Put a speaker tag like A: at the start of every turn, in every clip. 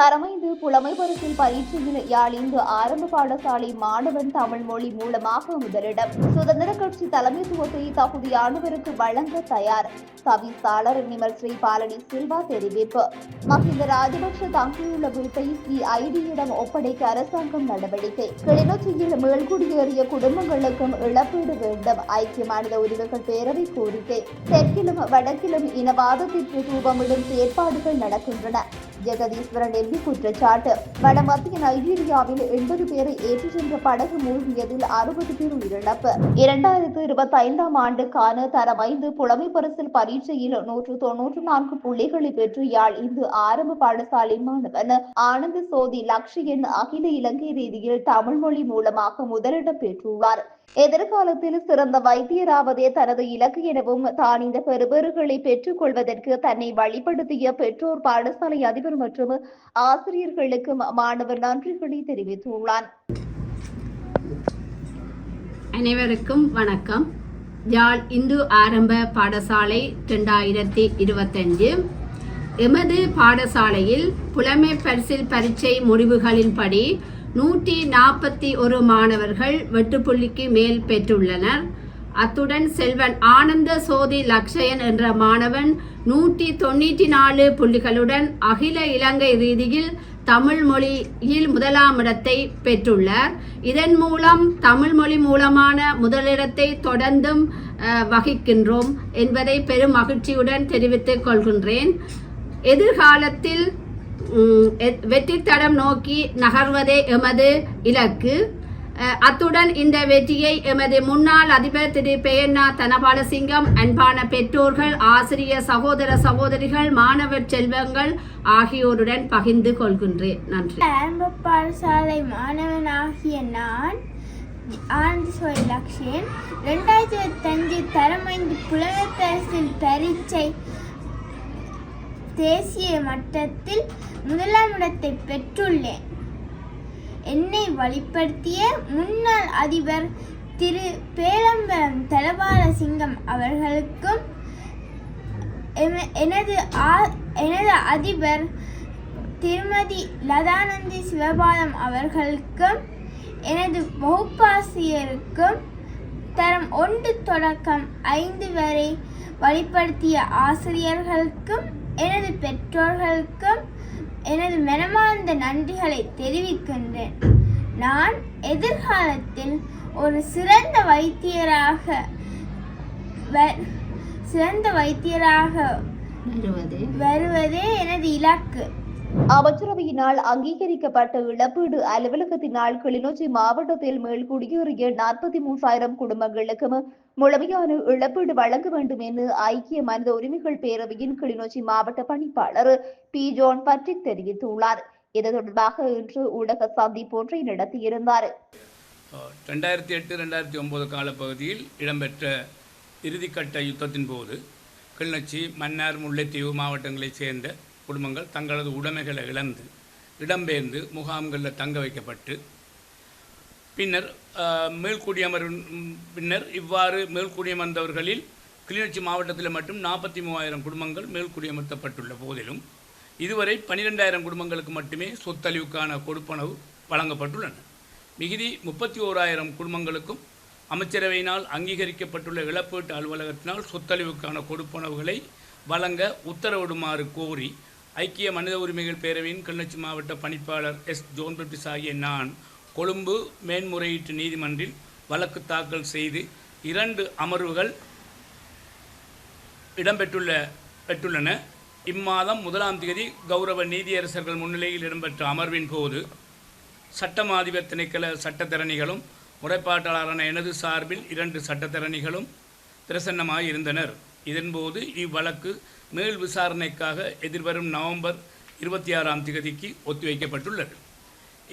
A: சரமைந்து புலமை பரிசில் பரீட்சையில் யாழிந்து ஆரம்ப பாடசாலை மாணவன் தமிழ் மொழி மூலமாக முதலிடம். சுதந்திர கட்சி தலைமைத்துவத்தை தகுதியானவருக்கு வழங்க தயார். தவிசாளர் நிமல் ஸ்ரீ பாலனி சில்வா தெரிவிப்பு. மஹிந்த ராஜபக்ஷ தங்கியுள்ள வீட்டை சிஐடியிடம் ஒப்படைக்க அரசாங்கம் நடவடிக்கை. கிளிநொச்சியில் மேல்குடியேறிய குடும்பங்களுக்கும் இழப்பீடு வேண்டும். ஐக்கிய மாநில உரிமைகள் பேரவை கோரிக்கை. தெற்கிலும் வடக்கிலும் இனவாதத்திற்கு ரூபமிடும் செயற்பாடுகள் நடக்கின்றன. ஜெகதீஸ்வரன் மீது குற்றச்சாட்டு வடமத்திய நைஜீரியாவில் எண்பது பேரை ஏற்றிச் சென்ற படகு மூழ்கியதில் அறுபது பேர் உயிரிழப்பு. இரண்டாயிரத்து இருபத்தி ஐந்தாம் ஆண்டுக்கான தரம் ஐந்து புலமை பரிசில் பரீட்சையில் நூற்று தொன்னூற்று நான்கு புள்ளிகளை பெற்று யாழ் இந்து ஆரம்ப பாடசாலை மாணவன். ஆனந்த சோதி லக்ஷயன் அகில இலங்கை ரீதியில் தமிழ் மொழி மூலமாக முதலிடம் பெற்றுள்ளார். எதிர்காலத்தில் சிறந்த வைத்தியராவதே தனது இலக்கு எனவும் தான் இந்த பெறுபேறுகளை பெற்றுக் கொள்வதற்கு தன்னை வழிபடுத்திய பெற்றோர் பாடசாலை அதிபர் மற்றும் ஆசிரியர்களுக்கும் மாணவர் நன்றிகளை தெரிவித்துள்ளார்
B: அனைவருக்கும் வணக்கம். யாழ் இந்து ஆரம்ப பாடசாலை ரெண்டாயிரத்தி இருபத்தஞ்சு. எமது பாடசாலையில் புலமை பரிசில் பரீட்சை முடிவுகளின்படி நூற்றி நாற்பத்தி ஒரு மாணவர்கள் வெட்டுப்புள்ளிக்கு மேல் பெற்றுள்ளனர். அத்துடன் செல்வன் ஆனந்த சோதி லக்ஷயன் என்ற மாணவன் நூற்றி தொண்ணூற்றி நாலு புள்ளிகளுடன் அகில இலங்கை ரீதியில் தமிழ் மொழியில் முதலாம் இடத்தை பெற்றுள்ளார். இதன் மூலம் தமிழ் மொழி மூலமான முதலிடத்தை தொடர்ந்தும் வகிக்கின்றோம் என்பதை பெரும் மகிழ்ச்சியுடன் தெரிவித்துக் கொள்கின்றேன். எதிர்காலத்தில் வெற்றித்தடம் நோக்கி நகர்வதே எமது இலக்கு. அத்துடன் இந்த வெற்றியை எமது முன்னாள் அதிபர் திரு. பெயண்ணா தனபாலசிங்கம் அன்பான பெற்றோர்கள் ஆசிரியர் சகோதர சகோதரிகள் மாணவர் செல்வங்கள் ஆகியோருடன் பகிர்ந்து கொள்கின்றேன். நன்றி.
C: ஆரம்ப பாடசாலை மாணவனாகிய நான் ஆனந்த் சோய் லக்ஷன் ரெண்டாயிரத்தி இருபத்தஞ்சு தரம் ஐந்து புலவர் பரிசில் பரீட்சை தேசிய மட்டத்தில் முதலாம் இடத்தை பெற்றுள்ளேன். என்னை வழிப்படுத்திய முன்னாள் அதிபர் திரு பேரம்பலம் தலபால சிங்கம் அவர்களுக்கும் எனது ஆ- எனது அதிபர் திருமதி லதானந்தி சிவபாலம் அவர்களுக்கும் எனது வகுப்பாசிரியருக்கும் தரம் ஒன்று தொடக்கம் ஐந்து வரை வழிப்படுத்திய ஆசிரியர்களுக்கும் எனது பெற்றோர்களுக்கும் எனது மனமார்ந்த நன்றிகளை தெரிவிக்கின்றேன். நான் எதிர்காலத்தில் ஒரு சிறந்த வைத்தியராக வ- சிறந்த வைத்தியராக
B: வருவது.
C: வருவதே எனது இலக்கு.
A: அமைச்சரவையினால் அங்கீகரிக்கப்பட்ட இழப்பீடு அலுவலகத்தினால் கிளிநொச்சி மாவட்டத்தில் மேல்குடியேறிய நாற்பத்தி மூன்றாயிரம் குடும்பங்களுக்கும் முழுமையான இழப்பீடு வழங்க வேண்டும் என ஐக்கிய மனித உரிமைகள் பேரவையின் கிளிநொச்சி மாவட்ட பணிப்பாளர் பி. ஜோன் பட்ரிக் தெரிவித்துள்ளார். இது தொடர்பாக இன்று ஊடக சந்திப்பு ஒன்றை நடத்தியிருந்தார்.
D: ரெண்டாயிரத்தி எட்டு ரெண்டாயிரத்தி ஒன்பது காலப்பகுதியில் இடம்பெற்ற இறுதிக்கட்ட யுத்தத்தின் போது கிளிநொச்சி மன்னார் முல்லைத்தீவு மாவட்டங்களைச் சேர்ந்த குடும்பங்கள் தங்களது உடைமைகளை இழந்து இடம்பெயர்ந்து முகாம்களில் தங்க வைக்கப்பட்டு பின்னர் அஹ், மேல்குடியமர்வின் பின்னர் இவ்வாறு மேல்குடியமர்ந்தவர்களில் கிளிநொச்சி மாவட்டத்தில் மட்டும் நாற்பத்தி மூவாயிரம் குடும்பங்கள் மேல்குடியமர்த்தப்பட்டுள்ள போதிலும் இதுவரை பன்னிரெண்டாயிரம் குடும்பங்களுக்கு மட்டுமே சொத்தழிவுக்கான கொடுப்பனவு வழங்கப்பட்டுள்ளன. மிகுதி முப்பத்தி ஓராயிரம் குடும்பங்களுக்கும் அமைச்சரவையினால் அங்கீகரிக்கப்பட்டுள்ள இழப்பீட்டு அலுவலகத்தினால் சொத்தழிவுக்கான கொடுப்பனவுகளை வழங்க உத்தரவிடுமாறு கோரி ஐக்கிய மனித உரிமைகள் பேரவையின் கிளிநொச்சி மாவட்ட பணிப்பாளர் எஸ். ஜோன் பெப்டிஸ் ஆகிய நான் கொழும்பு மேன்முறையீட்டு நீதிமன்றில் வழக்கு தாக்கல் செய்து இரண்டு அமர்வுகள் இடம்பெற்றுள்ள பெற்றுள்ளன. இம்மாதம் முதலாம் தேதி கௌரவ நீதியரசர்கள் முன்னிலையில் இடம்பெற்ற அமர்வின் போது சட்டமாதிபர் திணைக்கள சட்டத்தரணிகளும் முறைப்பாட்டாளரான எனது சார்பில் இரண்டு சட்டத்தரணிகளும் பிரசன்னமாக இருந்தனர் இதன்போது இவ்வழக்கு மேல் விசாரணைக்காக எதிர்வரும் நவம்பர் இருபத்தி ஆறாம் திகதிக்கு ஒத்திவைக்கப்பட்டுள்ளது.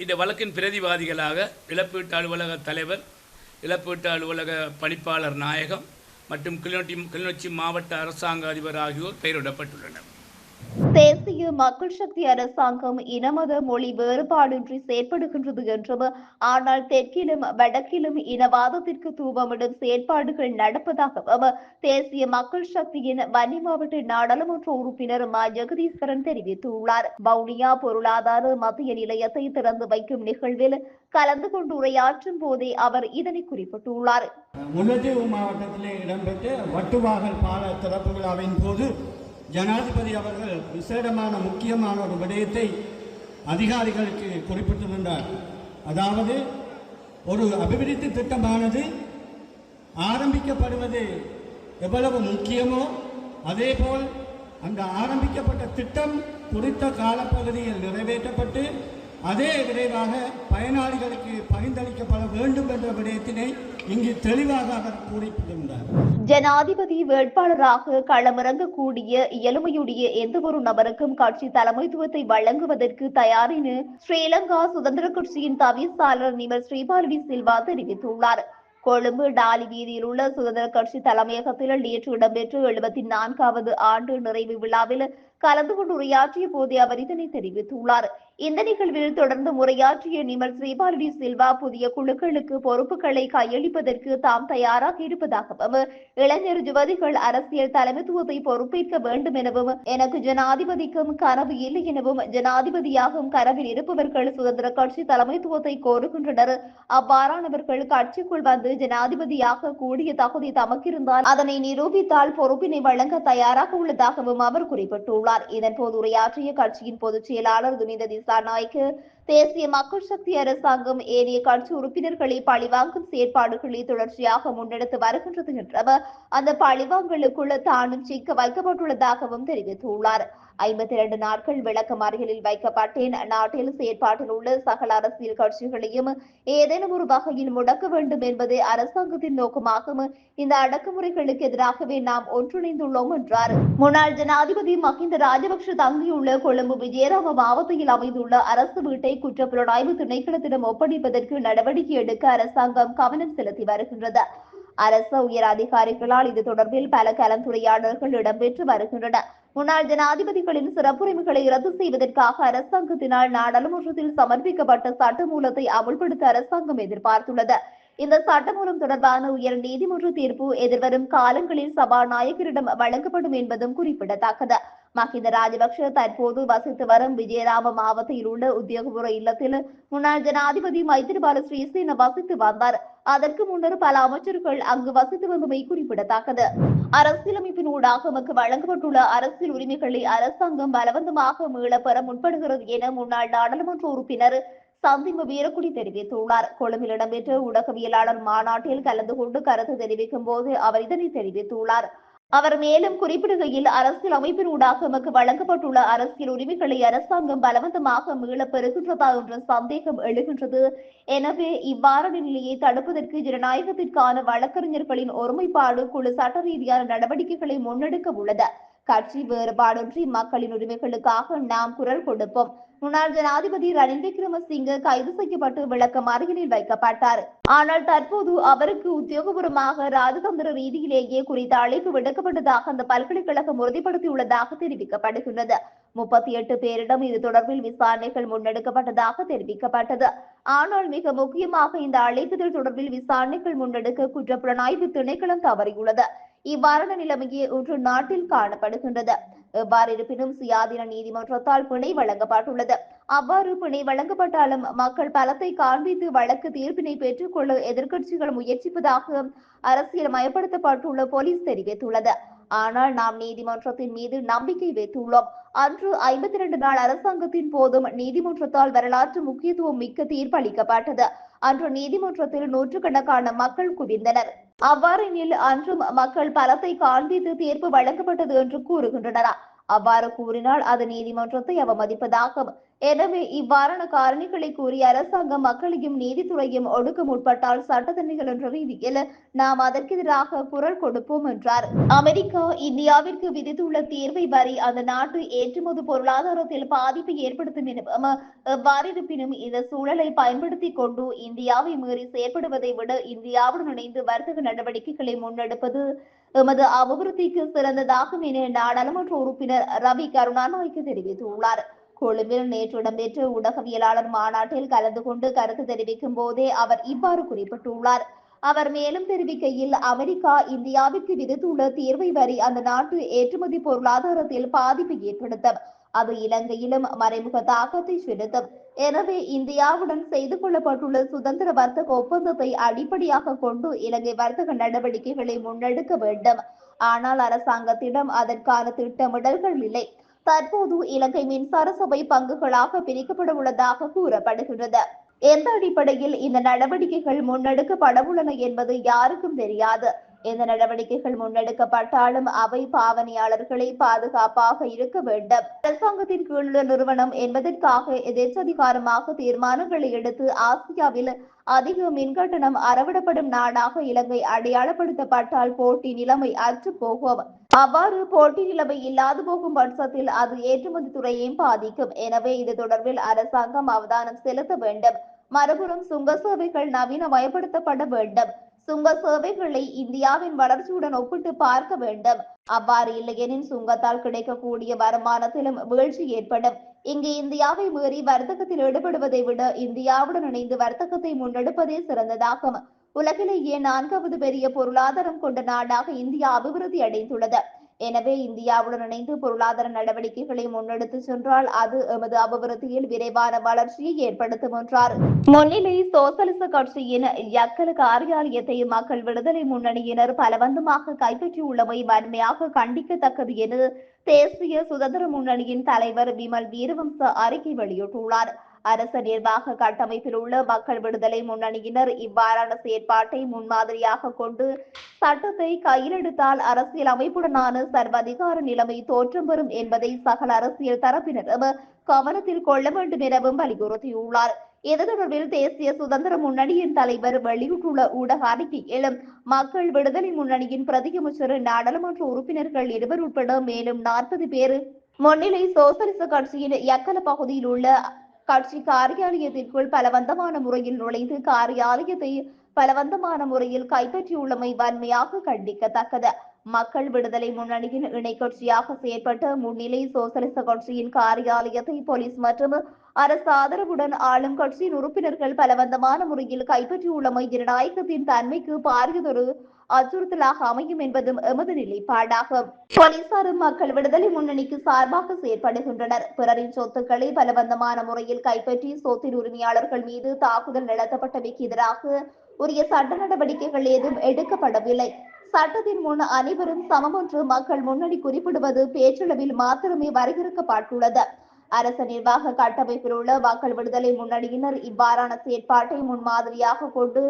D: இந்த வழக்கின் பிரதிவாதிகளாக இழப்பீட்டு அலுவலக தலைவர் இழப்பீட்டு அலுவலக பணிப்பாளர் நாயகம் மற்றும் கிளிநொச்சி கிளிநொச்சி மாவட்ட அரசாங்க அதிபர் ஆகியோர் பெயரிடப்பட்டுள்ளனர்.
A: தேசிய மக்கள் சக்தி அரசாங்கம் இனமத மொழி வேறுபாடின்றி செயற்படுகின்றது என்றும் ஆனால் தெற்கிலும் வடக்கிலும் இனவாதத்திற்கு தூவமிடும் செயற்பாடுகள் நடப்பதாகவும் தேசிய மக்கள் சக்தியின் வன்னி மாவட்ட நாடாளுமன்ற உறுப்பினர் மா. ஜெகதீஸ்வரன் தெரிவித்துள்ளார். வவுனியா பொருளாதார மத்திய நிலையத்தை திறந்து வைக்கும் நிகழ்வில் கலந்து கொண்டு உரையாற்றும் போதே அவர் இதனை குறிப்பிட்டுள்ளார்.
E: முல்லைத்தீவு மாவட்டத்திலே இடம்பெற்ற வட்டுவாகல் பால திறப்பு விழாவின் போது ஜனாதிபதி அவர்கள் விசேடமான முக்கியமான ஒரு விடயத்தை அதிகாரிகளுக்கு குறிப்பிட்டிருந்தார். அதாவது ஒரு அபிவிருத்தி திட்டமானது ஆரம்பிக்கப்படுவது எவ்வளவு முக்கியமோ அதேபோல் அந்த ஆரம்பிக்கப்பட்ட திட்டம் குறித்த காலப்பகுதியில் நிறைவேற்றப்பட்டு அதே விரைவாக பயனாளிகளுக்கு பகிர்ந்தளிக்கப்பட வேண்டும் என்ற விடயத்தினை இங்கு தெளிவாக அவர் கூறியிருந்தார்
A: ஜனாதிபதி வேட்பாளராக களமிறங்கக்கூடிய இயலுமையுடைய எந்த ஒரு நபருக்கும் கட்சி தலைமைத்துவத்தை வழங்குவதற்கு தயார் என ஸ்ரீலங்கா சுதந்திர கட்சியின் தவிசாளர் நிமல் ஸ்ரீபாலவி சில்வா தெரிவித்துள்ளார். கொழும்பு டாலி வீதியில் உள்ள சுதந்திர கட்சி தலைமையகத்தில் நேற்று இடம்பெற்ற எழுபத்தி நான்காவது ஆண்டு நிறைவு விழாவில் கலந்து கொண்டு உரையாற்றிய போதே அவர் இதனை தெரிவித்துள்ளார். இந்த நிகழ்வில் தொடர்ந்து உரையாற்றிய நிமல் ஸ்ரீபாலடி சில்வா புதிய குழுக்களுக்கு பொறுப்புகளை கையளிப்பதற்கு தாம் தயாராக இருப்பதாகவும் இளைஞர் யுவதிகள் அரசியல் தலைமைத்துவத்தை பொறுப்பேற்க வேண்டும் எனவும் எனக்கு ஜனாதிபதிக்கும் கனவு இல்லை எனவும் ஜனாதிபதியாகும் கனவில் இருப்பவர்கள் சுதந்திர கட்சி தலைமைத்துவத்தை கோருகின்றனர். அவ்வாறானவர்கள் கட்சிக்குள் வந்து ஜனாதிபதியாக கூடிய தகுதி தமக்கிருந்தால் அதனை நிரூபித்தால் பொறுப்பினை வழங்க தயாராக உள்ளதாகவும் அவர் குறிப்பிட்டுள்ளார். இதன்போது உரையாற்றிய கட்சியின் பொதுச் செயலாளர் துனித திசாநாயக்கு தேசிய மக்கள் சக்தி அரசாங்கம் ஏனைய கட்சி உறுப்பினர்களை பழிவாங்கும் செயற்பாடுகளை தொடர்ச்சியாக முன்னெடுத்து வருகின்றது என்றும் அந்த பழிவாங்கலுக்குள் தானும் சிக்க வைக்கப்பட்டுள்ளதாகவும் தெரிவித்துள்ளார். ஐம்பத்தி இரண்டு நாட்கள் விளக்கமறியலில் வைக்கப்பட்டேன். நாட்டில் செயற்பாட்டில் உள்ள சகல அரசியல் கட்சிகளையும் ஏதேனும் ஒரு வகையில் முடக்க வேண்டும் என்பதே அரசாங்கத்தின் நோக்கமாகும் இந்த அடக்குமுறைகளுக்கு எதிராகவே நாம் ஒன்றிணைந்துள்ளோம் என்றார். முன்னாள் ஜனாதிபதி மஹிந்த ராஜபக்ஷ தங்கியுள்ள கொழும்பு விஜயராம மாவட்டத்தில் அமைந்துள்ள அரசு வீட்டை குற்றப்புலனாய்வு திணைக்களத்திடம் ஒப்படைப்பதற்கு நடவடிக்கை எடுக்க அரசாங்கம் கவனம் செலுத்தி வருகின்றது. அரச உயர் அதிகாரிகளால் இது தொடர்பில் பல கலந்துரையாடல்கள் இடம்பெற்று வருகின்றன. முன்னாள் ஜனாதிபதிகளின் சிறப்புரிமைகளை ரத்து செய்வதற்காக அரசாங்கத்தினால் நாடாளுமன்றத்தில் சமர்ப்பிக்கப்பட்ட சட்டமூலத்தை அமுல்படுத்த அரசாங்கம் எதிர்பார்த்துள்ளது. இந்த சட்டமூலம் தொடர்பான உயர் நீதிமன்ற தீர்ப்பு எதிர்வரும் காலங்களில் சபாநாயகரிடம் வழங்கப்படும் என்பதும் குறிப்பிடத்தக்கது. மஹிந்த ராஜபக்ஷ தற்போது வசித்து வரும் விஜயராம மாவட்டத்தில் உள்ள உத்தியோகபூர்வ இல்லத்தில் முன்னாள் ஜனாதிபதி மைத்திரிபால ஸ்ரீசேன வசித்து வந்தார் அதற்கு முன்னர் பல அமைச்சர்கள் அங்கு வசித்து வந்தமை குறிப்பிடத்தக்கது அரசியலமைப்பின் ஊடாக நமக்கு வழங்கப்பட்டுள்ள அரசியல் உரிமைகளை அரசாங்கம் பலவந்தமாக மீளப் பெற முற்படுகிறது என முன்னாள் நாடாளுமன்ற உறுப்பினர் சந்திம வீரக்குடி தெரிவித்துள்ளார் கொழும்பில் இடம்பெற்ற ஊடகவியலாளர் மாநாட்டில் கலந்து கொண்டு கருத்து தெரிவிக்கும் போது அவர் இதனை தெரிவித்துள்ளார் அவர் மேலும் குறிப்பிடுகையில் அரசியல் அமைப்பின் ஊடாக நமக்கு வழங்கப்பட்டுள்ள அரசியல் உரிமைகளை அரசாங்கம் பலவந்தமாக மீளப் பெறுகின்றதா என்ற சந்தேகம் எழுகின்றது. எனவே இவ்வாறான நிலையை தடுப்பதற்கு ஜனநாயகத்திற்கான வழக்கறிஞர்களின் ஒருமைப்பாடு குழு சட்ட ரீதியான நடவடிக்கைகளை முன்னெடுக்க உள்ளது. கட்சி வேறுபாடின்றி மக்களின் உரிமைகளுக்காக நாம் குரல் கொடுப்போம். முன்னாள் ஜனாதிபதி ரணில் விக்ரமசிங்க கைது செய்யப்பட்டு விளக்கம் மறியலில் வைக்கப்பட்டார். ஆனால் தற்போது அவருக்கு உத்தியோகபூர்வமாக ராஜதந்திர ரீதியிலேயே குறித்த அழைப்பு விடுக்கப்பட்டதாக அந்த பல்கலைக்கழகம் உறுதிப்படுத்தியுள்ளதாக தெரிவிக்கப்படுகின்றது. முப்பத்தி எட்டு பேரிடம் இது தொடர்பில் விசாரணைகள் முன்னெடுக்கப்பட்டதாக தெரிவிக்கப்பட்டது. ஆனால் மிக முக்கியமாக இந்த அழைப்புதல் தொடர்பில் விசாரணைகள் முன்னெடுக்க குற்றப்புலனாய்வு திணைக்களம் தவறியுள்ளது. இவ்வாறான நிலைமையே இன்று நாட்டில் காணப்படுகின்றது. எவ்வாறு இருப்பினும் சுயாதீன நீதிமன்றத்தால் பிணை வழங்கப்பட்டுள்ளது. அவ்வாறு பிணை வழங்கப்பட்டாலும் மக்கள் பலத்தை காண்பித்து வழக்கு தீர்ப்பினை பெற்றுக்கொள்ள எதிர்க்கட்சிகள் முயற்சிப்பதாக அரசியல் மயப்படுத்தப்பட்டுள்ள போலீஸ் தெரிவித்துள்ளது. ஆனால் நாம் நீதிமன்றத்தின் மீது நம்பிக்கை வைத்துள்ளோம். அன்று ஐம்பத்தி இரண்டு நாள் அரசாங்கத்தின் போதும் நீதிமன்றத்தால் வரலாற்று முக்கியத்துவம் மிக்க தீர்ப்பு அளிக்கப்பட்டது அன்று நீதிமன்றத்தில் நூற்றுக்கணக்கான மக்கள் குவிந்தனர். அவ்வாறெனில் அன்றும் மக்கள் பலத்தை காண்பித்து தீர்ப்பு வழங்கப்பட்டது என்று கூறுகின்றனர். அவ்வாறு கூறினால் அது நீதிமன்றத்தை அவமதிப்பதாகவும் எனவே இவ்வாறான காரணிகளை கூறி அரசாங்கம் மக்களையும் நீதித்துறையும் ஒடுக்க முற்பட்டால் சட்டத்தணிகள் என்ற ரீதியில் நாம் அதற்கு எதிராக குரல் கொடுப்போம் என்றார். அமெரிக்கா இந்தியாவிற்கு விதித்துள்ள தீர்வை வரி அந்த நாட்டு ஏற்றுமதி பொருளாதாரத்தில் பாதிப்பை ஏற்படுத்தும் எனவும் எவ்வாறு இருப்பினும் இந்த சூழலை பயன்படுத்தி கொண்டு இந்தியாவை மீறி செயற்படுவதை விட இந்தியாவுடன் இணைந்து வர்த்தக நடவடிக்கைகளை முன்னெடுப்பது எமது அபிவிருத்திக்கு சிறந்ததாகும் என நாடாளுமன்ற உறுப்பினர் ரவி கருணாநாயக்கு தெரிவித்துள்ளார். கொழும்பில் நேற்று இடம்பெற்ற ஊடகவியலாளர் மாநாட்டில் கலந்து கொண்டு கருத்து தெரிவிக்கும் போதே அவர் இவ்வாறு குறிப்பிட்டுள்ளார். அவர் மேலும் தெரிவிக்கையில் அமெரிக்கா இந்தியாவிற்கு விதித்துள்ள தீர்வை வரி அந்த நாட்டு ஏற்றுமதி பொருளாதாரத்தில் பாதிப்பை ஏற்படுத்தும். அது இலங்கையிலும் மறைமுக தாக்கத்தை செலுத்தும். எனவே இந்தியாவுடன் செய்து கொள்ளப்பட்டுள்ள சுதந்திர வர்த்தக ஒப்பந்தத்தை அடிப்படையாக கொண்டு இலங்கை வர்த்தக நடவடிக்கைகளை முன்னெடுக்க வேண்டும். ஆனால் அரசாங்கத்திடம் அதற்கான திட்டமிடல்கள் இல்லை. தற்போது இலங்கை மின்சார சபை பங்குகளாக பிரிக்கப்பட உள்ளதாக கூறப்படுகின்றது. எந்த அடிப்படையில் இந்த நடவடிக்கைகள் முன்னெடுக்கப்பட உள்ளன என்பது யாருக்கும் தெரியாது. இந்த நடவடிக்கைகள் முன்னெடுக்கப்பட்டாலும் அவை பாவனையாளர்களை பாதுகாப்பாக இருக்க வேண்டும். அரசாங்கத்தின் கீழுள்ள நிறுவனம் என்பதற்காக எதிர்ச்சதிகாரமாக தீர்மானங்களை எடுத்து ஆசியாவில் அதிக மின்கட்டணம் அறவிடப்படும் நாடாக இலங்கை அடையாளப்படுத்தப்பட்டால் போட்டி நிலைமை அற்று போகும். அவ்வாறு போட்டி நிலைமை இல்லாது போகும் பட்சத்தில் அது ஏற்றுமதி துறையையும் பாதிக்கும். எனவே இது தொடர்பில் அரசாங்கம் அவதானம் செலுத்த வேண்டும். மறுபுறம் சுங்க சேவைகள் நவீனமயப்படுத்தப்பட வேண்டும். சுங்க சேவைகளை இந்தியாவின் வளர்ச்சியுடன் ஒப்பிட்டு பார்க்க வேண்டும். அவ்வாறு இல்லையெனின் சுங்கத்தால் கிடைக்கக்கூடிய வருமானத்திலும் வீழ்ச்சி ஏற்படும். இங்கு இந்தியாவை மீறி வர்த்தகத்தில் ஈடுபடுவதை விட இந்தியாவுடன் இணைந்து வர்த்தகத்தை முன்னெடுப்பதே சிறந்ததாகும். உலகிலேயே நான்காவது பெரிய பொருளாதாரம் கொண்ட நாடாக இந்தியா அபிவிருத்தி அடைந்துள்ளது. எனவே இந்தியாவுடன் இணைந்து பொருளாதார நடவடிக்கைகளை முன்னெடுத்து சென்றால் அது எமது அபிவிருத்தியில் விரைவான வளர்ச்சியை ஏற்படுத்தும் என்றார். முன்னிலை சோசலிச கட்சியின் யக்கல காரியாலயத்தை மக்கள் விடுதலை முன்னணியினர் பலவந்தமாக கைப்பற்றியுள்ளமை வன்மையாக கண்டிக்கத்தக்கது என தேசிய சுதந்திர முன்னணியின் தலைவர் விமல் வீரவம்ச அறிக்கை வெளியிட்டுள்ளார். அரச நிர்வாக கட்டமைப்பில் உள்ள மக்கள் விடுதலை முன்னணியினர் இவ்வாறான செயற்பாட்டை முன்மாதிரியாக கொண்டு சட்டத்தை கையிலெடுத்தால் அரசியல் அமைப்புடனான சர்வதிகார நிலைமை தோற்றம் பெறும் என்பதை சகல அரசியல் தரப்பினரும் கவனத்தில் கொள்ள வேண்டும் எனவும் வலியுறுத்தியுள்ளார். இது தொடர்பில் தேசிய சுதந்திர முன்னணியின் தலைவர் வெளியிட்டுள்ள ஊடக அறிக்கையில் மக்கள் விடுதலை முன்னணியின் பிரதியமைச்சர் நாடாளுமன்ற உறுப்பினர்கள் இருவர் உட்பட மேலும் நாற்பது பேர் முன்னிலை சோசலிச கட்சியின் எக்கல பகுதியில் உள்ள கட்சி காரியாலயத்திற்குள் பலவந்தமான முறையில் நுழைந்து காரியாலயத்தை பலவந்தமான முறையில் கைப்பற்றியுள்ளமை வன்மையாக கண்டிக்கத்தக்கது. மக்கள் விடுதலை முன்னணியின் இணை கட்சியாக செயற்பட்ட முன்னிலை சோசலிச கட்சியின் காரியாலயத்தை போலீஸ் மற்றும் அரசு ஆதரவுடன் ஆளும் கட்சியின் உறுப்பினர்கள் பலவந்தமான முறையில் கைப்பற்றியுள்ளமை ஜனநாயகத்தின் தன்மைக்கு பாரியதொரு அச்சுறுத்தலாக அமையும் என்பதும் எமது நிலைப்பாடாகும். போலீசாரும் மக்கள் விடுதலை முன்னணிக்கு சார்பாக செயற்படுகின்றனர். பிறரின் சொத்துக்களை பலவந்தமான முறையில் கைப்பற்றி சொத்தின் உரிமையாளர்கள் மீது தாக்குதல் நடத்தப்பட்டமைக்கு எதிராக உரிய சட்ட நடவடிக்கைகள் ஏதும் எடுக்கப்படவில்லை. சட்டத்தின் முன் அனைவரும் சமம் என்று மக்கள் முன்னணி குறிப்பிடுவது பேச்சளவில் மாத்திரமே வரையறுக்கப்பட்டுள்ளது. அரச நிர்வாக கட்டமைப்பில் உள்ள மக்கள் விடுதலை முன்னணியினர் இவ்வாறான செயற்பாட்டை முன்மாதிரியாக கொண்டு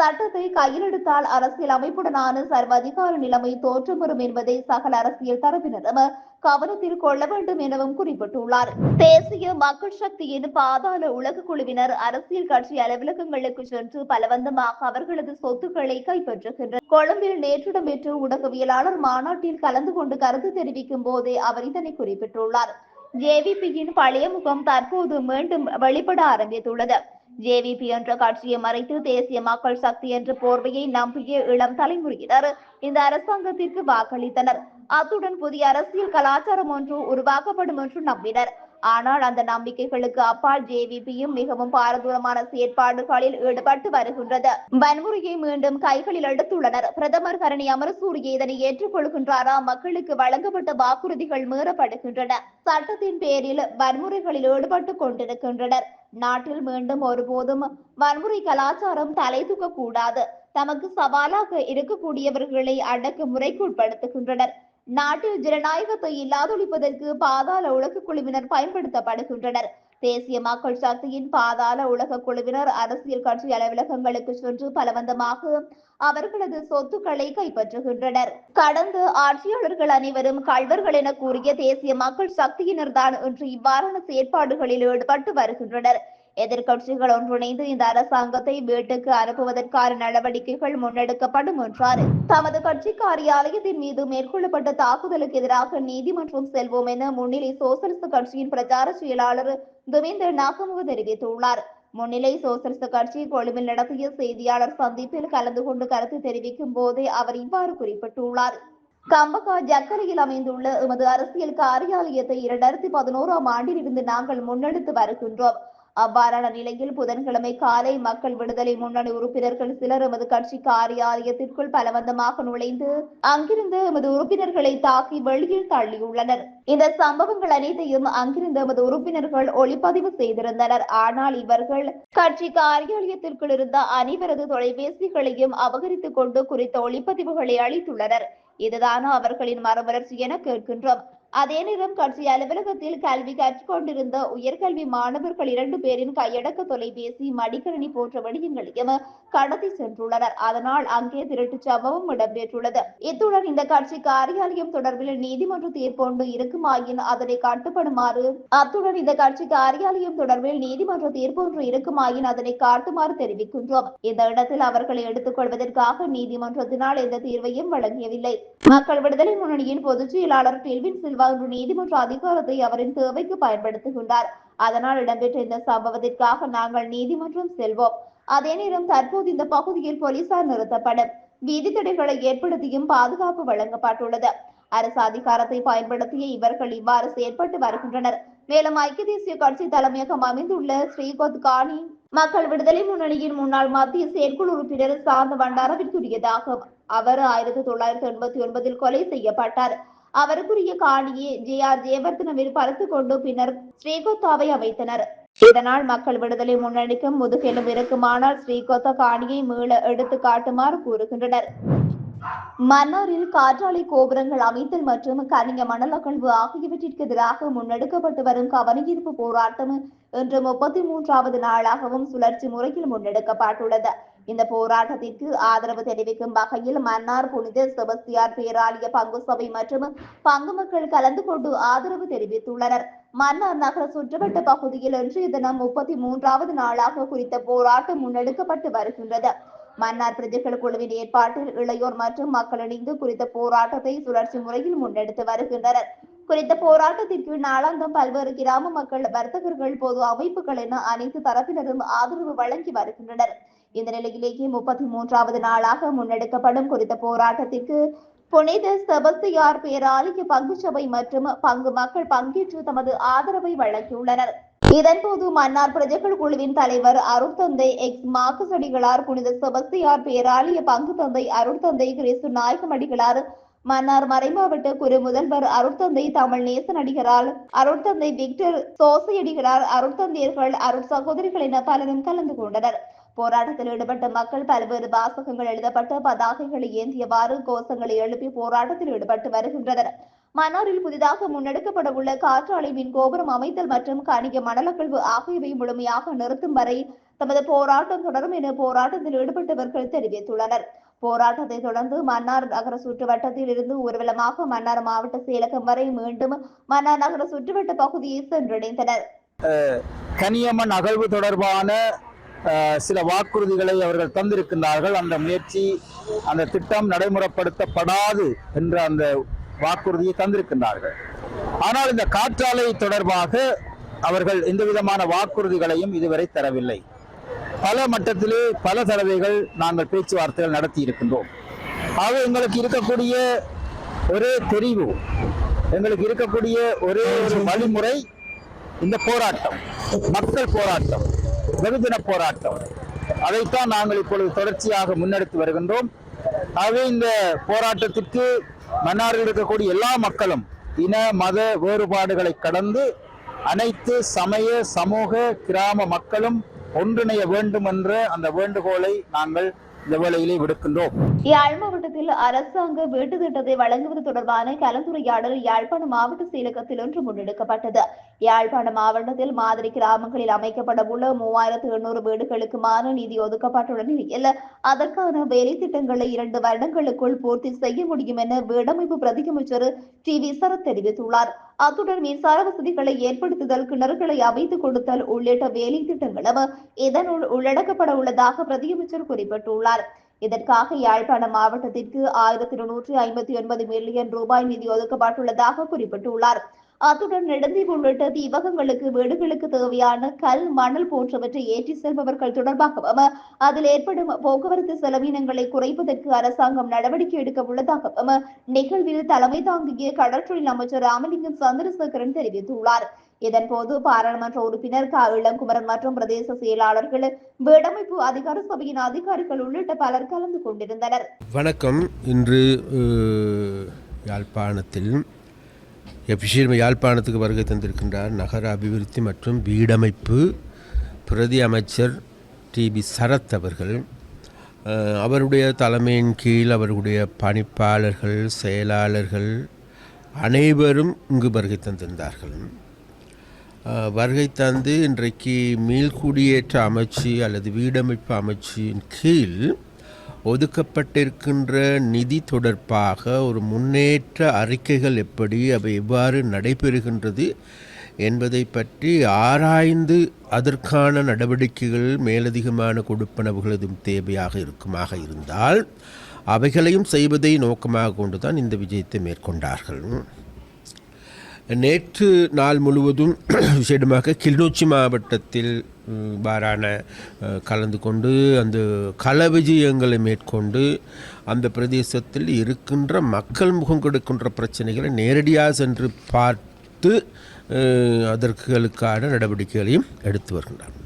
A: சட்டத்தை கையிலெடுத்தால் அரசியல் அமைப்புடனான சர்வதிகார நிலைமை தோற்றம் பெறும் என்பதை சகல அரசியல் தரப்பினரும் கவனத்தில் கொள்ள வேண்டும் எனவும் குறிப்பிட்டுள்ளார். தேசிய மக்கள் சக்தியின் பாதாள உலக குழுவினர் அரசியல் கட்சி அலுவலகங்களுக்கு சென்று பலவந்தமாக அவர்களது சொத்துக்களை கைப்பற்றுகின்றனர். கொழும்பில் நேற்று இடம்பெற்ற ஊடகவியலாளர் மாநாட்டில் கலந்து கொண்டு கருத்து தெரிவிக்கும் போதே அவர் இதனை குறிப்பிட்டுள்ளார். ஜேவிபியின் பழைய முகம் தற்போது மீண்டும் வெளிப்பட ஆரம்பித்துள்ளது. ஜேவிபி என்ற கட்சியை மறைத்து தேசிய மக்கள் சக்தி என்ற போர்வையை நம்பிய இளம் தலைமுறையினர் இந்த அரசாங்கத்திற்கு வாக்களித்தனர். அத்துடன் புதிய அரசியல் கலாச்சாரம் ஒன்று உருவாக்கப்படும் என்று நம்பினர். ஆனால் அந்த நம்பிக்கைகளுக்கு அப்பால் ஜேவிபியும் மிகவும் பாரதூரமான செயற்பாடுகளில் ஈடுபட்டு வருகின்றது. வன்முறையை மீண்டும் கைகளில் எடுத்துள்ளனர். பிரதமர் கரணி அமரசூரிய இதனை ஏற்றுக்கொள்கின்றாரா? மக்களுக்கு வழங்கப்பட்ட வாக்குறுதிகள் மீறப்படுகின்றன. சட்டத்தின் பேரில் வன்முறைகளில் ஈடுபட்டு கொண்டிருக்கின்றனர். நாட்டில் மீண்டும் ஒருபோதும் வன்முறை கலாச்சாரம் தலை தூக்க கூடாது தமக்கு சவாலாக இருக்கக்கூடியவர்களை அடக்கு முறைக்கு உட்படுத்துகின்றனர் நாட்டில் ஜனநாயகத்தை இல்லாதொழிப்பதற்கு பாதாள உலக குழுவினர் பயன்படுத்தப்படுகின்றனர். தேசிய மக்கள் சக்தியின் பாதாள உலக குழுவினர் அரசியல் கட்சி அலுவலகங்களுக்கு சென்று பலவந்தமாக அவர்களது சொத்துக்களை கைப்பற்றுகின்றனர். கடந்த ஆட்சியாளர்கள் அனைவரும் கள்வர்கள் என கூறிய தேசிய மக்கள் சக்தியினர் தான் இன்று இவ்வாறான செயற்பாடுகளில் ஈடுபட்டு வருகின்றனர். எதிர்கட்சிகள் ஒன்றிணைந்து இந்த அரசாங்கத்தை வீட்டுக்கு அனுப்புவதற்கான நடவடிக்கைகள் முன்னெடுக்கப்படும் என்றார். தமது கட்சி காரியாலயத்தின் மீது மேற்கொள்ளப்பட்ட தாக்குதலுக்கு எதிராக நீதிமன்றம் செல்வோம் என முன்னிலை சோசலிச கட்சியின் பிரச்சார செயலாளர் துவேந்தர் நாகமுக தெரிவித்துள்ளார். முன்னிலை சோசலிச கட்சி கொழும்பில் நடத்திய செய்தியாளர் சந்திப்பில் கலந்து கொண்டு கருத்து தெரிவிக்கும் போதே அவர் இவ்வாறு குறிப்பிட்டுள்ளார். கம்பகா ஜக்கரையில் அமைந்துள்ள எமது அரசியல் காரியாலயத்தை இரண்டாயிரத்தி பதினோராம் ஆண்டிலிருந்து நாங்கள் முன்னெடுத்து வருகின்றோம். அவ்வாறான நிலையில் புதன்கிழமை காலை மக்கள் விடுதலை முன்னணி உறுப்பினர்கள் சிலர் எமது கட்சி காரியாலயத்திற்குள் பலவந்தமாக நுழைந்து அங்கிருந்து எமது உறுப்பினர்களை தாக்கி வெளியில் தள்ளியுள்ளனர். இந்த சம்பவங்கள் அனைத்தையும் அங்கிருந்து எமது உறுப்பினர்கள் ஒளிப்பதிவு செய்திருந்தனர். ஆனால் இவர்கள் கட்சி காரியாலயத்திற்குள் இருந்த அனைவரது தொலைபேசிகளையும் அபகரித்துக் கொண்டு குறித்த ஒளிப்பதிவுகளை அளித்துள்ளனர். இதுதானா அவர்களின் மறுமலர்ச்சி என கேட்கின்றோம். அதே நேரம் கட்சி அலுவலகத்தில் கல்வி கற்றுக்கொண்டிருந்த உயர்கல்வி மாணவர்கள் இரண்டு பேரின் கையடக்க தொலைபேசி மடிக்கணினி போன்ற விடயங்களையும் கடத்தி சென்றுள்ளனர். அதனால் அங்கே திருட்டு சம்பவம் இடம்பெற்றுள்ளது. இத்துடன் இந்த கட்சி காரியாலயம் தொடர்பில் நீதிமன்ற தீர்ப்பொன்று இருக்குமாயின் அதனை கட்டுப்படுமாறு அத்துடன் இந்த கட்சி காரியாலயம் தொடர்பில் நீதிமன்ற தீர்ப்பொன்று இருக்குமாயின் அதனை காட்டுமாறு தெரிவிக்கின்றோம். இந்த இடத்தில் அவர்களை எடுத்துக் கொள்வதற்காக நீதிமன்றத்தினால் எந்த தீர்வையும் வழங்கியவில்லை மக்கள் விடுதலை முன்னணியின் பொதுச் செயலாளர் டெல்வின் சில்வா இன்று நீதிமன்ற அதிகாரத்தை அவரின் தேவைக்கு பயன்படுத்துகின்றார். அதனால் இடம்பெற்ற இந்த சம்பவத்திற்காக நாங்கள் நீதிமன்றம் செல்வோம். அதே நேரம் தற்போது இந்த பகுதியில் போலீசார் நிறுத்தப்படும். வீதி தடைகளை ஏற்படுத்தியும் பாதுகாப்பு வழங்கப்பட்டுள்ளது. அரசு அதிகாரத்தை பயன்படுத்திய இவர்கள் இவ்வாறு செயற்பட்டு வருகின்றனர். மேலும் ஐக்கிய தேசிய கட்சி தலைமையகம் அமைந்துள்ள ஸ்ரீகோத் காணி மக்கள் விடுதலை முன்னணியின் முன்னாள் மத்திய செயற்குழு உறுப்பினர் சாந்த பண்டாரவிற்குரியதாகும் அவர் ஆயிரத்தி தொள்ளாயிரத்தி எண்பத்தி ஒன்பதில் கொலை செய்யப்பட்டார். அவருக்குரிய காணியை ஜே ஆர் ஜெயவர்தனவில் பறித்துக் கொண்டு பின்னர் ஸ்ரீகோத்தாவை அமைத்தனர் இதனால் மக்கள் விடுதலை முன்னணிக்கும் முதுகெலும் இருக்குமானால் ஸ்ரீகோத்த காணியை மீள எடுத்து காட்டுமாறு கூறுகின்றனர். மன்னாரில் காற்றாலை கோபுரங்கள் அமைத்தல் மற்றும் கனிய மணல் அகழ்வு ஆகியவற்றிற்கு எதிராக முன்னெடுக்கப்பட்டு வரும் கவனஈர்ப்பு போராட்டம் இன்று முப்பத்தி மூன்றாவது நாளாகவும் சுழற்சி முறையில் முன்னெடுக்கப்பட்டுள்ளது. இந்த போராட்டத்திற்கு ஆதரவு தெரிவிக்கும் வகையில் மன்னார் புனித செபஸ்தியார் பேராலய பங்கு சபை மற்றும் பங்கு மக்கள் கலந்து கொண்டு ஆதரவு தெரிவித்துள்ளனர். மன்னார் நகர சுற்றுவட்ட பகுதியில் இன்று தினம் முப்பத்தி மூன்றாவது நாளாக குறித்த போராட்டம் முன்னெடுக்கப்பட்டு வருகின்றது. மன்னார் பிரஜைகள் குழுவின் ஏற்பாட்டில் இளையோர் மற்றும் மக்கள் இணைந்து குறித்த போராட்டத்தை சுழற்சி முறையில் முன்னெடுத்து வருகின்றனர். குறித்த போராட்டத்திற்கு நாளாந்தம் பல்வேறு கிராம மக்கள் வர்த்தகர்கள் பொது அமைப்புகள் என அனைத்து தரப்பினரும் ஆதரவு வழங்கி வருகின்றனர். இந்த நிலையிலேயே முப்பத்தி மூன்றாவது நாளாக முன்னெடுக்கப்படும் குறித்த போராட்டத்திற்கு புனித செபஸ்தியார் பேராலய பங்கு சபை மற்றும் பங்கு மக்கள் பங்கேற்று தமது ஆதரவை வழங்கியுள்ளனர். இதன்போது மன்னார் பிரஜைகள் குழுவின் தலைவர் அருட்தந்தை எக்ஸ் மாக்குசடிகளார் புனித செபஸ்தியார் பேராலய பங்கு தந்தை அருட்தந்தை கிறிஸ்து நாயகமடிகளார் மன்னார் மறைமாவட்ட குரு முதல்வர் அருட்தந்தை தமிழ் நேசனடிகளால் அருட்தந்தை விக்டர் சோசையடிகளார் அருட்தந்தையர்கள் அருட் சகோதரிகள் என பலரும் கலந்து கொண்டனர். போராட்டத்தில் ஈடுபட்ட மக்கள் பல்வேறு வாசகங்கள் எழுதப்பட்ட பதாகைகளை ஏந்தியவாறு கோஷங்களை எழுப்பி போராட்டத்தில் ஈடுபட்டு வருகின்றனர். மன்னாரில் புதிதாக முன்னெடுக்கப்பட உள்ள காற்றாலை மின் கோபுரம் அமைத்தல் மற்றும் கணிக மணலக்கழிவு ஆகியவை முழுமையாக நிறுத்தும் வரை தமது போராட்டம் தொடரும் என போராட்டத்தில் ஈடுபட்டவர்கள் தெரிவித்துள்ளனர். போராட்டத்தை தொடர்ந்து மன்னார் நகர சுற்றுவட்டத்தில் இருந்து ஊர்வலமாக மன்னார் மாவட்ட செயலகம் வரை மீண்டும் மன்னார் நகர சுற்றுவட்ட பகுதியை சென்றடைந்தனர்.
F: கனியம்மன் அகழ்வு தொடர்பான சில வாக்குறுதிகளை அவர்கள் தந்திருக்கின்றார்கள். அந்த முயற்சி அந்த திட்டம் நடைமுறைப்படுத்தப்படாது என்ற அந்த வாக்குறுதியை தந்திருக்கின்றார்கள். ஆனால் இந்த காற்றாலை தொடர்பாக அவர்கள் எந்த விதமான வாக்குறுதிகளையும் இதுவரை தரவில்லை. பல மட்டத்திலே பல தடவைகள் நாங்கள் பேச்சுவார்த்தைகள் நடத்தி இருக்கின்றோம் ஆக எங்களுக்கு இருக்கக்கூடிய ஒரே தெரிவு எங்களுக்கு இருக்கக்கூடிய ஒரே ஒரு வழிமுறை இந்த போராட்டம் மக்கள் போராட்டம். வெகுஜன போராட்டம். அதைத்தான் நாங்கள் இப்பொழுது தொடர்ச்சியாக முன்னெடுத்து வருகின்றோம். ஆகவே இந்த போராட்டத்திற்கு மன்னாரில் இருக்கக்கூடிய எல்லா மக்களும் இன மத வேறுபாடுகளை கடந்து அனைத்து சமய சமூக கிராம மக்களும் ஒன்றிணைய வேண்டும் என்ற அந்த வேண்டுகோளை நாங்கள் இந்த வேளையிலே விடுக்கின்றோம்
A: யாழ் மாவட்டத்தில் அரசாங்க வீட்டு திட்டத்தை வழங்குவது தொடர்பான கலந்துரையாடல் யாழ்ப்பாண மாவட்ட செயலகத்தில் ஒன்று முன்னெடுக்கப்பட்டது. யாழ்ப்பாண மாவட்டத்தில் மாதிரி கிராமங்களில் அமைக்கப்பட உள்ள மூவாயிரத்து எண்ணூறு வீடுகளுக்குமான நிதி ஒதுக்கப்பட்டுள்ள நிலையில் அதற்கான வேலை திட்டங்களை இரண்டு வருடங்களுக்குள் பூர்த்தி செய்ய முடியும் என வீடமைப்பு பிரதியமைச்சர் டி வி சரத் தெரிவித்துள்ளார். அத்துடன் மின்சார வசதிகளை ஏற்படுத்துதல் கிணறுகளை அமைத்துக் கொடுத்தல் உள்ளிட்ட வேலை திட்டங்களும் இதனுள் உள்ளடக்கப்பட உள்ளதாக பிரதியமைச்சர் குறிப்பிட்டுள்ளார். இதற்காக யாழ்ப்பாண மாவட்டத்திற்கு ஆயிரத்தி இருநூற்றி ஐம்பத்தி ஒன்பது மில்லியன் ரூபாய் நிதி ஒதுக்கப்பட்டுள்ளதாக குறிப்பிட்டுள்ளார். அத்துடன் நெடுந்தீவு உள்ளிட்ட தீவகங்களுக்கு வீடுகளுக்கு தேவையான கல் மணல் போன்றவற்றை ஏற்றி செல்பவர்கள் தொடர்பாகவும் அதில் ஏற்படும் போக்குவரத்து செலவினங்களை குறைப்பதற்கு அரசாங்கம் நடவடிக்கை எடுக்க உள்ளதாகவும் நிகழ்வில் தலைமை தாங்கிய கடற்றொழில் அமைச்சர் ராமலிங்கம் சந்திரசேகரன் தெரிவித்துள்ளார். இதன்போது பாராளுமன்ற உறுப்பினர் க. இளங்குமரன் மற்றும் பிரதேச செயலாளர்கள் வீடமைப்பு அதிகார சபையின் அதிகாரிகள் உள்ளிட்ட பலர் கலந்து கொண்டிருந்தனர்.
G: வணக்கம். இன்று யாழ்ப்பாணத்தில் எஃபிஷியல் யாழ்ப்பாணத்துக்கு வருகை தந்திருக்கின்றார். நகர அபிவிருத்தி மற்றும் வீடமைப்பு பிரதி அமைச்சர் டிபி சரத் அவர்கள். அவருடைய தலைமையின் கீழ் அவருடைய பணிப்பாளர்கள் செயலாளர்கள் அனைவரும் இங்கு வருகை தந்திருந்தார்கள். வருகை தந்து இன்றைக்கு மீள்குடியேற்ற அமைச்சு அல்லது வீடமைப்பு அமைச்சின் கீழ் ஒதுக்கப்பட்டிருக்கின்ற நிதி தொடர்பாக ஒரு முன்னேற்ற அறிக்கைகள் எப்படி அவை எவ்வாறு நடைபெறுகின்றது என்பதை பற்றி ஆராய்ந்து அதற்கான நடவடிக்கைகள் மேலதிகமான கொடுப்பனவுகள் எதுவும் தேவையாக இருக்குமாக இருந்தால் அவைகளையும் செய்வதை நோக்கமாக கொண்டுதான் இந்த விஜயத்தை மேற்கொண்டார்கள். நேற்று நாள் முழுவதும் விசேடமாக கிளிநொச்சி மாவட்டத்தில் பாரான கலந்து கொண்டு அந்த கள விஜயங்களை மேற்கொண்டு அந்த பிரதேசத்தில் இருக்கின்ற மக்கள் முகம் கொடுக்கின்ற பிரச்சனைகளை நேரடியாக சென்று பார்த்து அதற்குகளுக்கான நடவடிக்கைகளையும் எடுத்து வருகின்றார்.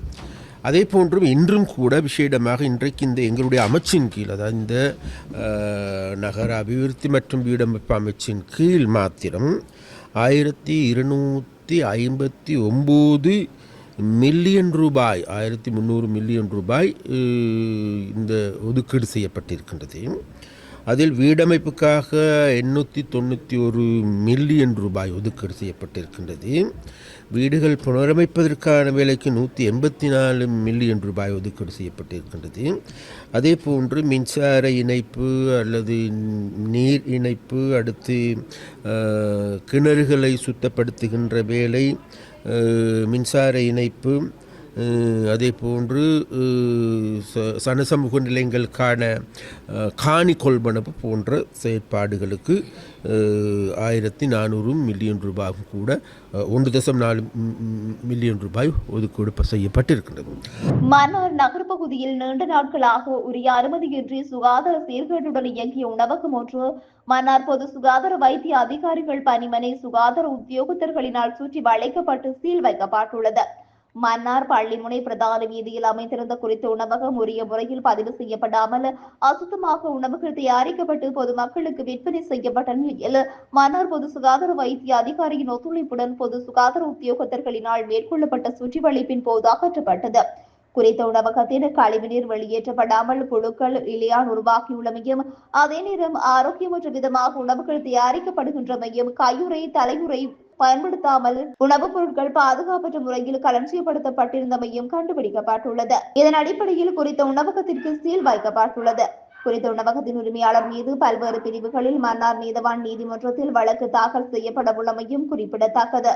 G: அதே போன்றும் இன்றும் கூட விசேடமாக இன்றைக்கு இந்த எங்களுடைய அமைச்சின் கீழ் அதாவது இந்த நகர அபிவிருத்தி மற்றும் வீடமைப்பு அமைச்சின் கீழ் மாத்திரம் ஆயிரத்தி இருநூற்றி ஐம்பத்தி ஒம்பது மில்லியன் ரூபாய் ஆயிரத்தி முந்நூறு மில்லியன் ரூபாய் இந்த ஒதுக்கீடு செய்யப்பட்டிருக்கின்றது. அதில் வீடமைப்புக்காக எண்ணூற்றி தொண்ணூற்றி ஒரு மில்லியன் ரூபாய் ஒதுக்கீடு செய்யப்பட்டிருக்கின்றது. வீடுகள் புனரமைப்பதற்கான வேலைக்கு நூற்றி எண்பத்தி நாலு மில்லியன் ரூபாய் ஒதுக்கீடு செய்யப்பட்டிருக்கின்றது. அதே போன்று மின்சார இணைப்பு அல்லது நீர் இணைப்பு அடுத்து கிணறுகளை சுத்தப்படுத்துகின்ற வேலை மின்சார இணைப்பு அதே போன்று சனசமூக நிலையங்களுக்கான காணி கொள்வனவு போன்ற செயற்பாடுகளுக்கு ஆயிரத்தி நானூறு மில்லியன் ரூபாயும் கூட ஒன்று தசம் நாலு மில்லியன் ரூபாய் ஒதுக்கீடு செய்யப்பட்டிருக்கிறது
A: மன்னார் நகர்பகுதியில் நீண்ட நாட்களாக உரிய அனுமதியின்றி சுகாதார சீர்கேட்டுடன் இயங்கிய உணவகம் ஒன்று மன்னார் பொது சுகாதார வைத்திய அதிகாரிகள் பணிமனை சுகாதார உத்தியோகத்தர்களினால் சுற்றி வளைக்கப்பட்டு சீல் வைக்கப்பட்டுள்ளது. மன்னார் பள்ளிமுனை பிரதான வீதியில் அமைந்திருந்த குறித்த உணவகம் உரிய முறையில் பதிவு செய்யப்படாமல் அசுத்தமாக உணவுகள் தயாரிக்கப்பட்டு பொதுமக்களுக்கு விற்பனை செய்யப்பட்ட நிலையில் மன்னார் பொது சுகாதார வைத்திய அதிகாரியின் ஒத்துழைப்புடன் பொது சுகாதார உத்தியோகத்தர்களினால் மேற்கொள்ளப்பட்ட சுற்றிவளைப்பின் போது அகற்றப்பட்டது. குறித்த உணவகத்தின் கழிவுநீர் வெளியேற்றப்படாமல் புழுக்கள் இலையான் உருவாகியுள்ளமையும் அதே நேரம் ஆரோக்கியமற்ற விதமாக உணவுகள் தயாரிக்கப்படுகின்றமையும் கையுறை தலையுறை பயன்படுத்தாமல் உணவுப் பொருட்கள் பாதுகாப்பற்ற முறையில் களஞ்சியப்படுத்தப்பட்டிருந்தமையும் கண்டுபிடிக்கப்பட்டுள்ளது. இதன் அடிப்படையில் குறித்த உணவகத்திற்கு சீல் வைக்கப்பட்டுள்ளது. குறித்த உணவகத்தின் உரிமையாளர் மீது பல்வேறு பிரிவுகளில் மன்னார் நீதவான் நீதிமன்றத்தில் வழக்கு தாக்கல் செய்யப்பட உள்ளமையும் குறிப்பிடத்தக்கது.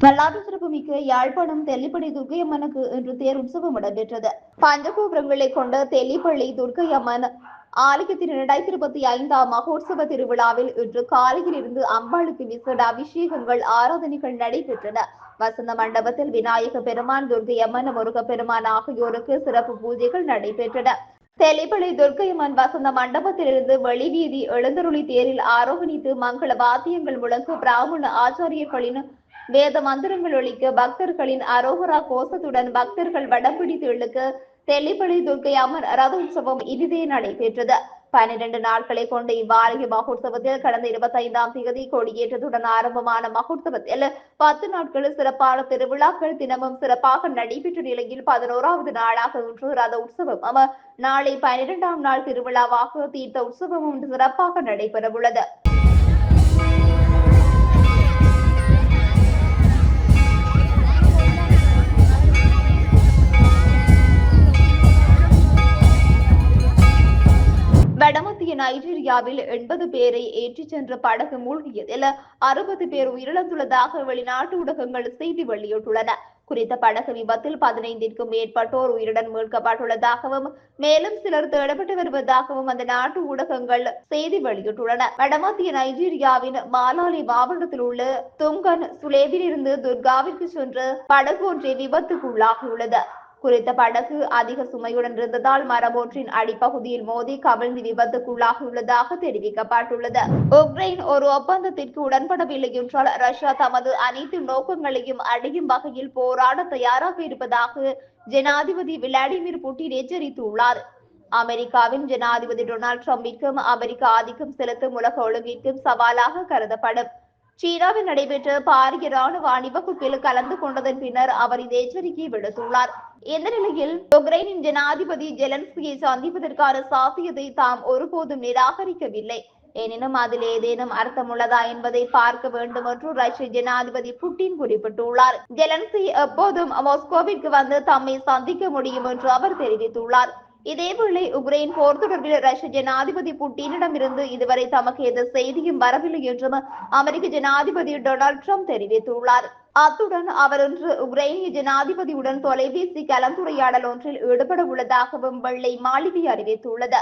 A: வரலாற்று சிறப்புமிக்க யாழ்ப்பாணம் தெல்லிப்பள்ளி துர்க்கையம்மனுக்கு இன்று தேர் உற்சவம் இடம்பெற்றது. பஞ்சகோபுரங்களை கொண்ட தெல்லிப்பள்ளி துர்க்கையம்மன் ஆலயத்தின் இரண்டாயிரத்தி இருபத்தி ஐந்தாம் மகோத்சவ திருவிழாவில் இன்று காலையிலிருந்து அம்பாளுக்கு விசேட அபிஷேகங்கள் ஆராதனைகள் நடைபெற்றன. வசந்த மண்டபத்தில் விநாயக பெருமான் துர்க்கையம்மன் முருக பெருமான் ஆகியோருக்கு சிறப்பு பூஜைகள் நடைபெற்றன. தெளிப்பளை துர்க்கையம்மன் வசந்த மண்டபத்திலிருந்து வெளிவீதி எழுந்தருளி தேரில் ஆரோகணித்து மங்கள வாத்தியங்கள் முழங்க பிராமண ஆச்சாரியர்களின் வேத மந்திரங்கள் ஒழிக்க பக்தர்களின் அரோகரா கோஷத்துடன் பக்தர்கள் வடம்பிடித்து இழுக்க தெல்லிப்பளை துர்க்கை அம்மன் ரத உற்சவம் இனிதே நடைபெற்றது. பன்னிரண்டு நாட்களை கொண்ட இவ்வாலய மகோத்சவத்தில் கடந்த இருபத்தி ஐந்தாம் தேதி கொடியேற்றத்துடன் ஆரம்பமான மகோத்சவத்தில் பத்து நாட்களில் சிறப்பான திருவிழாக்கள் தினமும் சிறப்பாக நடைபெற்ற நிலையில் பதினோராவது நாளாக இன்று ரத உற்சவம் நாளை பன்னிரெண்டாம் நாள் திருவிழாவாக தீர்த்த உற்சவமும் சிறப்பாக நடைபெறவுள்ளது. நைஜீரியாவில் எண்பது பேரை ஏற்றிச் சென்ற படகு மூழ்கியதில் அறுபது பேர் உயிரிழந்துள்ளதாக வெளிநாட்டு ஊடகங்கள் செய்தி வெளியிட்டுள்ளன. குறித்த படகு விபத்தில் பதினைந்திற்கும் மேற்பட்டோர் உயிருடன் மீட்கப்பட்டுள்ளதாகவும் மேலும் சிலர் தேடப்பட்டு வருவதாகவும் அந்த நாட்டு ஊடகங்கள் செய்தி வெளியிட்டுள்ளன. வடமத்திய நைஜீரியாவின் மாலாலி மாவட்டத்தில் உள்ள துங்கன் சுலேவில் இருந்து துர்காவிற்கு சென்று படகு ஒன்றை விபத்துக்குள்ளாகியுள்ளது. குறித்த படகு அதிக சுமையுடன் இருந்ததால் மரபொன்றின் அடிப்பகுதியில் மோதி கவிழ்ந்து விபத்துக்குள்ளாகியுள்ளதாக தெரிவிக்கப்பட்டுள்ளது. உக்ரைன் ஒரு ஒப்பந்தத்திற்கு உடன்படவில்லை என்றால் ரஷ்யா தமது அனைத்து நோக்கங்களையும் அடையும் வகையில் போராட தயாராக இருப்பதாக ஜனாதிபதி விளாடிமிர் புட்டின் எச்சரித்துள்ளார். அமெரிக்காவின் ஜனாதிபதி டொனால்ட் டிரம்பிற்கும் அமெரிக்க ஆதிக்கம் செலுத்தும் உலக ஒழுங்கிற்கும் சவாலாக கருதப்படும். சீனாவில் நடைபெற்ற பாரிய ராணுவ அணிவகுப்பில் கலந்து கொண்டதன் பின்னர் அவர் இந்த எச்சரிக்கையை விடுத்துள்ளார். இந்த நிலையில் உக்ரைனின் ஜனாதிபதி ஜெலன்ஸ்கியை சந்திப்பதற்கான சாத்தியத்தை தாம் ஒருபோதும் நிராகரிக்கவில்லை. எனினும் அதில் ஏதேனும் அர்த்தம் உள்ளதா என்பதை பார்க்க வேண்டும் என்று ரஷ்ய ஜனாதிபதி புட்டின் குறிப்பிட்டுள்ளார். ஜெலன்ஸ்கி எப்போதும் மாஸ்கோவிற்கு வந்து தம்மை சந்திக்க முடியும் என்று அவர் தெரிவித்துள்ளார். இதேவேளை உக்ரைன் போர் தொடர்பில் ரஷ்ய ஜனாதிபதி புட்டினிடமிருந்து இதுவரை தமக்கு எந்த செய்தியும் வரவில்லை என்றும் அமெரிக்க ஜனாதிபதி டொனால்டு ட்ரம்ப் தெரிவித்துள்ளார். அத்துடன் அவர் இன்று உக்ரைனிய ஜனாதிபதியுடன் தொலைபேசி கலந்துரையாடல் ஒன்றில் ஈடுபட உள்ளதாகவும் வெள்ளை மாளிகை அறிவித்துள்ளது.